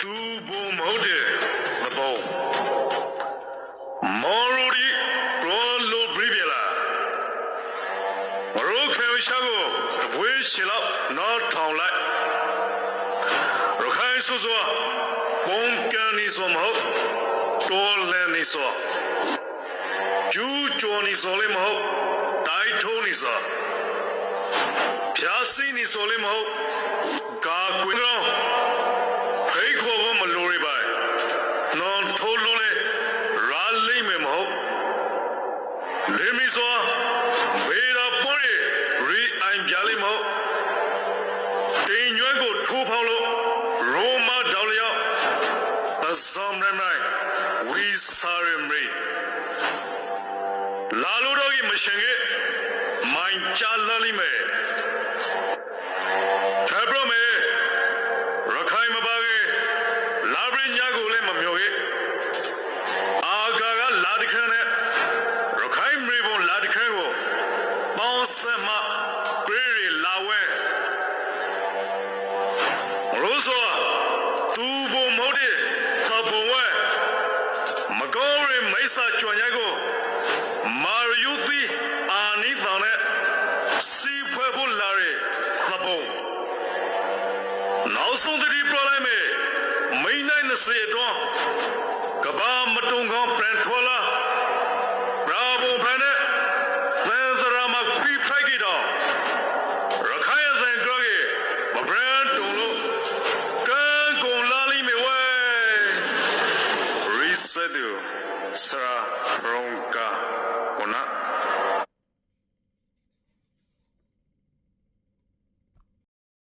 သူဘုံမဟုတ်တဲ့သဘောမော်ရိုဒီရောလိုဘရီဗီလာရိုခေရှာကိုတပွေးရှင်းလောက်နောက်ထောင်လိုက်ရခိုင်ဆိုဆိုပုံကန်နေဆိုမဟုတ်တော်လန်နေဆိုကျူးကျော်နေဆိုလည်းမဟုတ်တိုက်ထုံးနေဆိုဖြားစိနေဆိုလည်းမဟုတ်ကာကွယ်တော့ဖိ ထိုးလုံးလေရာလိမ့်မယ်မဟုတ်လေမီဆိုဘေးရာပေါ်ရရီအိုင်ပြလိမ့်မဟုတ်တင်ညွန့်ကိုထိုးဖောက်လို့ရိုမာဒေါ်လျောက်သဇမ်ရမိုင်ဝီဆာရမီလာလို့တော့ကြီးမရှင်ခဲ့မိုင်ချလာလိမ့်မယ်ထပ်ပြမယ် ရခိုင်မပါကေလာဘရညာကိုလည်းမမျောခဲ့အာကာကလာတခန်းနဲ့ရခိုင်မြေပေါ်လာတခန်းကို ပေါင်းဆက်မှပြေးရလာဝဲရိုးစောသူဘုံမဟုတ်တဲ့သဘုံဝဲမကောရမိတ်ဆာကြွန်ရိုက်ကိုမာယူတီအာနိသောင်နဲ့စီဖွဲ့ဖို့လာရသဘုံနောက်ဆုံးတတိပြလိုက်မယ်မိန်နိုင်20အတွန်းကဘာမတုံကောင်းပြန်ထွာလာဘရာဗိုဖန်နဲ့ Sandhu Sra